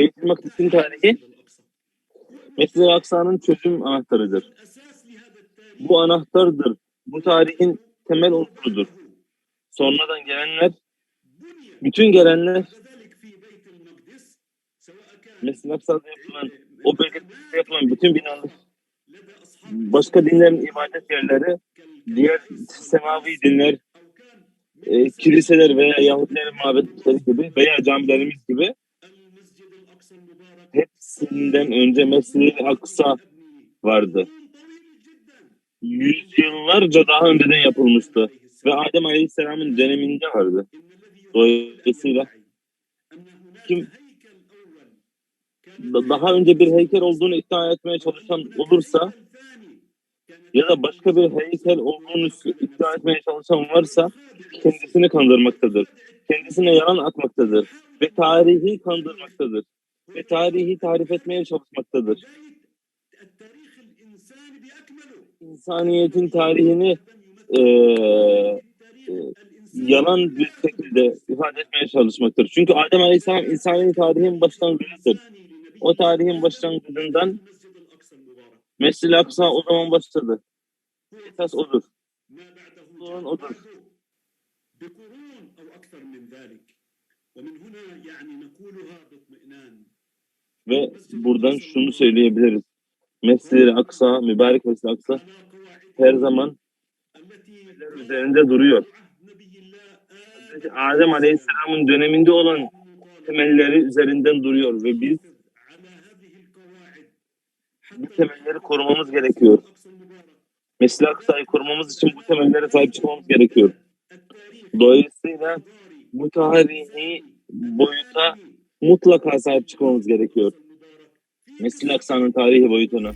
Beytül Makdis'in tarihi Mescid-i Aksa'nın çözüm anahtarıdır. Bu anahtardır. Bu tarihin temel unsurudur. Sonradan gelenler, bütün gelenler Mescid-i Aksa'da yapılan, o bölgede yapılan bütün binalar, başka dinlerin ibadet yerleri, diğer semavi dinler, e, kiliseler veya Yahudilerin mabetleri gibi veya camilerimiz gibi hepsinden önce Mescid-i Aksa vardı. Yüzyıllarca daha önceden yapılmıştı. Ve Adem Aleyhisselam'ın döneminde vardı. Dolayısıyla kim da- daha önce bir heykel olduğunu iddia etmeye çalışan olursa ya da başka bir heykel olduğunu iddia etmeye çalışan varsa kendisini kandırmaktadır. Kendisine yalan atmaktadır. Ve tarihi kandırmaktadır Ve tarihi tarif etmeye çalışmaktadır. İnsaniyetin tarihini eee, e, yalan bir şekilde ifade etmeye çalışmaktır. Çünkü Adem Aleyhisselam insani tarihin başlangıcıdır. O tarihin başlangıcından Mescid-i Aksa o zaman başladı. Esas odur. Olan odur. بقرون أو أكثر من ذلك ومن هنا يعني نقولها باطمئنان ve buradan şunu söyleyebiliriz. Mescid-i Aksa, mübarek Mescid-i Aksa her zaman üzerinde duruyor. Adem Aleyhisselam'ın döneminde olan temelleri üzerinden duruyor ve biz bu temelleri korumamız gerekiyor. Mescid-i Aksa'yı korumamız için bu temellere sahip çıkmamız gerekiyor. Dolayısıyla bu tarihi boyuta mutlaka sahip çıkmamız gerekiyor. Mescid-i Aksa'nın tarihi boyutuna.